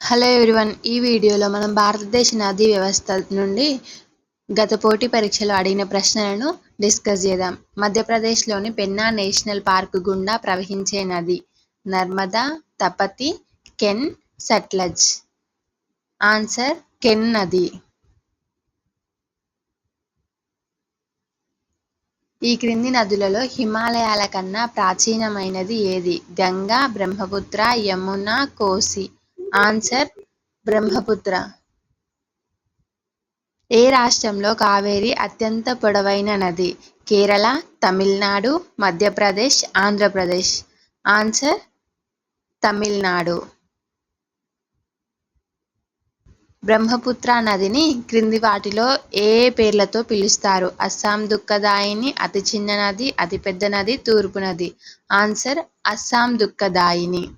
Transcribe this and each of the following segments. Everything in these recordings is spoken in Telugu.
హలో ఎవ్రీవన్ ఈ వీడియోలో మనం భారతదేశ నదీ వ్యవస్థ నుండి గత పోటీ పరీక్షలో అడిగిన ప్రశ్నలను డిస్కస్ చేద్దాం. మధ్యప్రదేశ్లోని పెన్నా నేషనల్ పార్క్ గుండా ప్రవహించే నది నర్మదా తపతి కెన్ సట్లజ్. ఆన్సర్ కెన్ నది. ఈ క్రింది నదులలో హిమాలయాల కన్నా ప్రాచీనమైనది ఏది? గంగా బ్రహ్మపుత్ర యమున కోసి. ఆన్సర్ బ్రహ్మపుత్ర ఏ రాష్ట్రంలో కావేరి అత్యంత పొడవైన నది? కేరళ తమిళనాడు మధ్యప్రదేశ్ ఆంధ్రప్రదేశ్. ఆన్సర్ తమిళనాడు. బ్రహ్మపుత్ర నదిని క్రింది వాటిలో ఏ పేర్లతో పిలుస్తారు? అస్సాం దుఃఖదాయిని అతి చిన్న నది అతిపెద్ద నది తూర్పు నది. ఆన్సర్ అస్సాం దుఃఖదాయిని.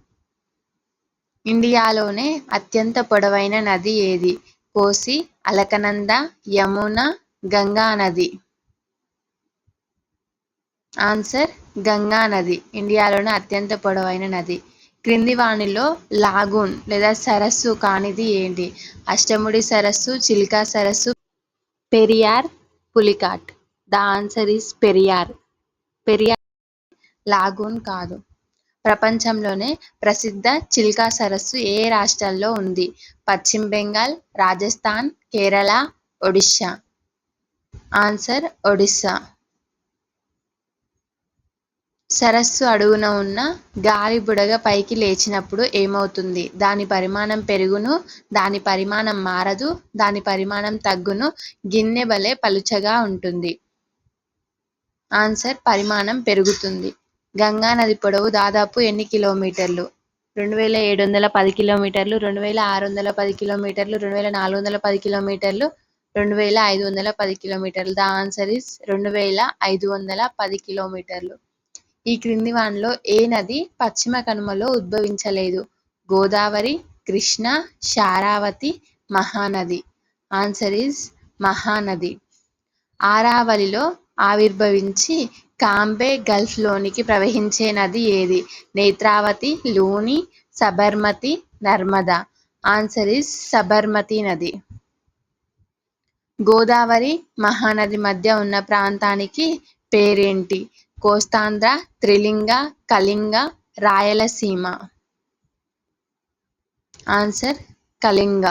ఇండియాలోనే అత్యంత పొడవైన నది ఏది? కోసి అలకనంద యమున గంగా నది. ఆన్సర్ గంగా నది. ఇండియాలోనే అత్యంత పొడవైన నది. క్రింది వాణిలో లాగూన్ లేదా సరస్సు కానిది ఏంటి? అష్టముడి సరస్సు చిలికా సరస్సు. Periyar Pulicat. The answer is Periyar. Periyar lagoon కాదు. ప్రపంచంలోనే ప్రసిద్ధ చిల్కా సరస్సు ఏ రాష్ట్రాల్లో ఉంది? పశ్చిమ బెంగాల్ రాజస్థాన్ కేరళ ఒడిశా. ఆన్సర్ ఒడిస్సా సరస్సు అడుగున ఉన్న గాలి బుడగ పైకి లేచినప్పుడు ఏమవుతుంది? దాని పరిమాణం పెరుగును దాని పరిమాణం మారదు దాని పరిమాణం తగ్గును గిన్నె వలె పలుచగా ఉంటుంది. ఆన్సర్ పరిమాణం పెరుగుతుంది. గంగా నది పొడవు దాదాపు ఎన్ని కిలోమీటర్లు? రెండు వేల ఏడు వందల పది కిలోమీటర్లు రెండు వేల ఆరు వందల పది కిలోమీటర్లు రెండు వేల నాలుగు వందల పది కిలోమీటర్లు రెండు వేల ఐదు వందల పది కిలోమీటర్లు. ద ఆన్సర్ ఇస్ రెండు వేల ఐదు వందల పది కిలోమీటర్లు. ఈ క్రింది వానిలో ఏ నది పశ్చిమ కనుమలో ఉద్భవించలేదు? Godavari Krishna Sharavati Mahanadi. Answer is Mahanadi. ఆరావళిలో ఆవిర్భవించి కాంబే గల్ఫ్లోనికి ప్రవహించే నది ఏది? నేత్రావతి లూని సబర్మతి నర్మదా. ఆన్సర్ ఇస్ సబర్మతి నది. గోదావరి మహానది మధ్య ఉన్న ప్రాంతానికి పేరేంటి? కోస్తాంధ్ర త్రిలింగ కళింగ రాయలసీమ. ఆన్సర్ కళింగ.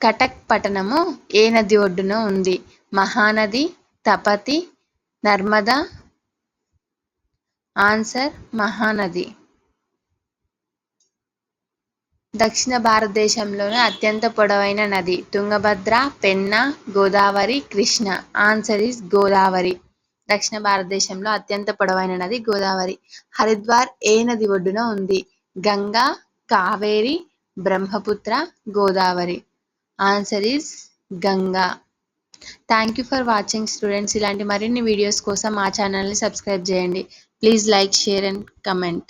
కటక్ పట్టణము ఏ నది ఒడ్డున ఉంది? మహానది తపతి నర్మదా ఆన్సర్ మహానది. దక్షిణ భారతదేశంలోనే అత్యంత పొడవైన నది Tungabhadra Penna Godavari Krishna. Answer is Godavari. దక్షిణ భారతదేశంలో అత్యంత పొడవైన నది గోదావరి. హరిద్వార్ ఏ నది ఒడ్డున ఉంది? Ganga Kaveri Brahmaputra Godavari. Answer is Ganga. Thank you for watching students ఇలాంటి మరిన్ని వీడియోస్ కోసం మా ఛానల్ని సబ్స్క్రైబ్ చేయండి. Please like share and comment